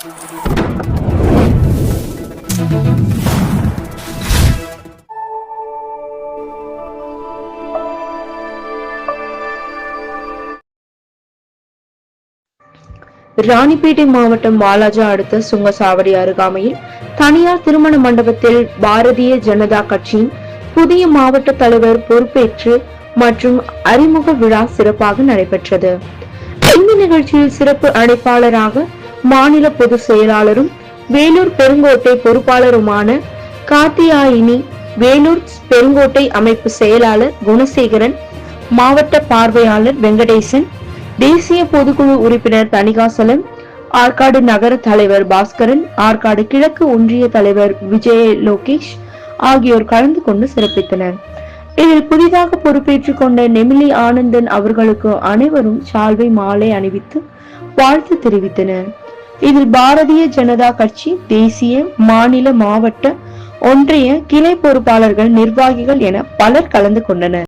ராணிப்பேட்டை மாவட்டம் வாலாஜா அடுத்த சுங்கசாவடி அருகாமையில் தனியார் திருமண மண்டபத்தில் பாரதிய ஜனதா கட்சியின் புதிய மாவட்ட தலைவர் பொறுப்பேற்று மற்றும் அறிமுக விழா சிறப்பாக நடைபெற்றது. இந்த நிகழ்ச்சியில் சிறப்பு அழைப்பாளராக மாநில பொதுச் செயலாளரும் வேலூர் பெருங்கோட்டை பொறுப்பாளருமான காத்தியாயினி வேலூர் பெருங்கோட்டை அமைப்பு செயலாளர் குணசேகரன் மாவட்ட பார்வையாளர் வெங்கடேசன் தேசிய பொதுக்குழு உறுப்பினர் தணிகாசலம் ஆற்காடு நகர தலைவர் பாஸ்கரன் ஆற்காடு கிழக்கு ஒன்றிய தலைவர் விஜய லோகேஷ் ஆகியோர் கலந்து கொண்டு சிறப்பித்தனர். இதில் புதிதாக பொறுப்பேற்றுக் கொண்ட நெமிலி ஆனந்தன் அவர்களுக்கு அனைவரும் சால்வை மாலை அணிவித்து வாழ்த்து தெரிவித்தனர். இதில் பாரதிய ஜனதா கட்சி தேசிய மாநில மாவட்ட ஒன்றிய கிளை பொறுப்பாளர்கள் நிர்வாகிகள் என பலர் கலந்து கொண்டனர்.